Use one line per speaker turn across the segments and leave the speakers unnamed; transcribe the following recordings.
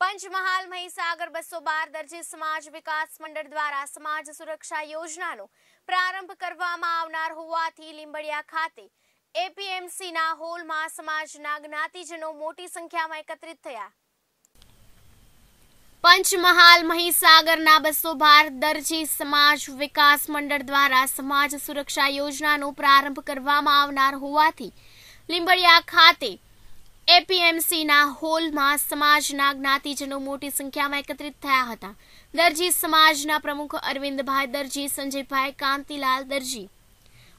પંચમહાલ મહીસાગર બસો બાર દરજી સમાજ વિકાસ મંડળ દ્વારા સમાજ સુરક્ષા યોજનાનો પ્રારંભ કરવામાં આવનાર હોવાથી લીંબડિયા ખાતે એપીએમસીના હોલમાં સમાજના જ્ઞાતિજનો મોટી સંખ્યામાં એકત્રિત થયા. પંચમહાલ મહીસાગરના બસો બાર દરજી સમાજ વિકાસ મંડળ દ્વારા સમાજ સુરક્ષા યોજનાનો પ્રારંભ કરવામાં આવનાર હોવાથી લીંબડિયા ખાતે એપીએમસીના હોલમાં સમાજના જ્ઞાતિજનો મોટી સંખ્યામાં એકત્રિત થયા હતા. દરજી સમાજના પ્રમુખ અરવિંદભાઈ દરજી, સંજયભાઈ કાંતિલાલ દરજી,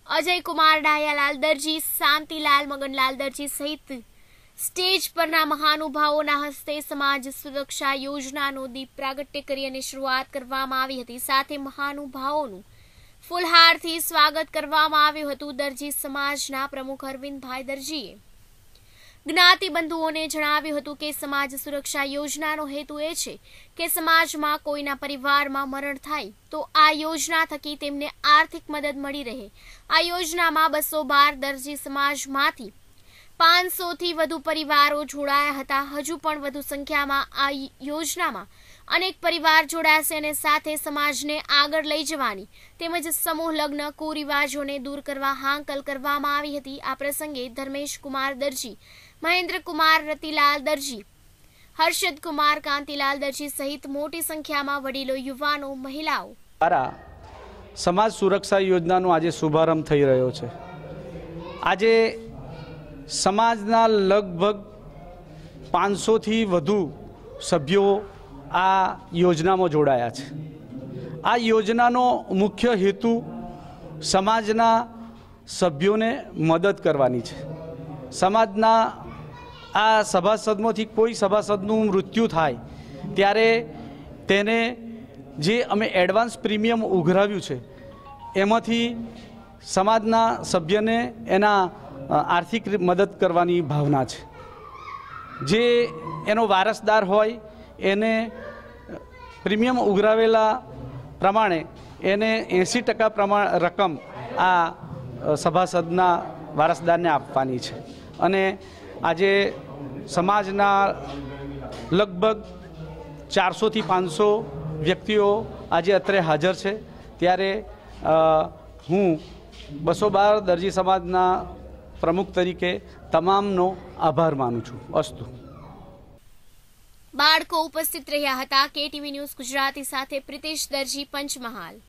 અજયકુમાર ડાયાલાલ દરજી, શાંતિલાલ મગનલાલ દરજી સહિત સ્ટેજ પરના મહાનુભાવોના હસ્તે સમાજ સુરક્ષા યોજનાનો દીપ પ્રાગટ્ય કરી અને શરૂઆત કરવામાં આવી હતી. સાથે મહાનુભાવોનું ફુલહારથી સ્વાગત કરવામાં આવ્યું હતું. દરજી સમાજના પ્રમુખ અરવિંદભાઈ દરજીએ જ્ઞાતિ બંધુઓને જણાવ્યું હતું કે સમાજ સુરક્ષા યોજનાનો હેતુ એ છે કે સમાજમાં કોઈના પરિવારમાં મરણ થાય તો આ યોજના થકી તેમને આર્થિક મદદ મળી રહે. આ યોજનામાં બસો બાર દરજી સમાજમાંથી પાંચસોથી વધુ પરિવારો જોડાયા હતા. હજુ પણ વધુ સંખ્યામાં આ યોજનામાં અનેક પરિવાર જોડાશે અને સાથે સમાજને આગળ લઈ જવાની તેમજ સમૂહ લગ્ન, કુરિવાજોને દૂર કરવા હાંકલ કરવામાં આવી હતી. આ પ્રસંગે ધર્મેશ કુમાર દરજી, મહેન્દ્ર કુમાર રતિલાલ દરજી, હર્ષદ કુમાર કાંતિલાલ દરજી સહિત મોટી સંખ્યામાં વડીલો, યુવાનો, મહિલાઓ.
દ્વારા સમાજ સુરક્ષા યોજનાનો આજે શુભારંભ થઈ રહ્યો છે. આજે સમાજના લગભગ પાંચસોથી વધુ સભ્યો આ યોજનામાં જોડાયા છે. આ યોજનાનો મુખ્ય હેતુ સમાજના સભ્યોને મદદ કરવાની છે. સમાજના આ સભાસદમાંથી કોઈ સભાસદનું મૃત્યુ થાય ત્યારે તેને જે અમે એડવાન્સ પ્રીમિયમ ઉઘરાવ્યું છે, એમાંથી સમાજના સભ્યને એના આર્થિક મદદ કરવાની ભાવના છે. જે એનો વારસદાર હોય, એને પ્રીમિયમ ઉઘરાવેલા પ્રમાણે એને એંસી ટકા પ્રમાણ રકમ આ સભાસદના વારસદારને આપવાની છે. અને આજે સમાજના લગભગ ચારસોથી પાંચસો વ્યક્તિઓ આજે અત્રે હાજર છે. ત્યારે હું બસો બાર દરજી સમાજના પ્રમુખ તરીકે તમામનો આભાર માનું છું. અસ્તુ.
બાળકો ઉપસ્થિત રહ્યા હતા. કેટીવી ન્યૂઝ ગુજરાતી સાથે પ્રિતેશ દરજી, પંચમહાલ.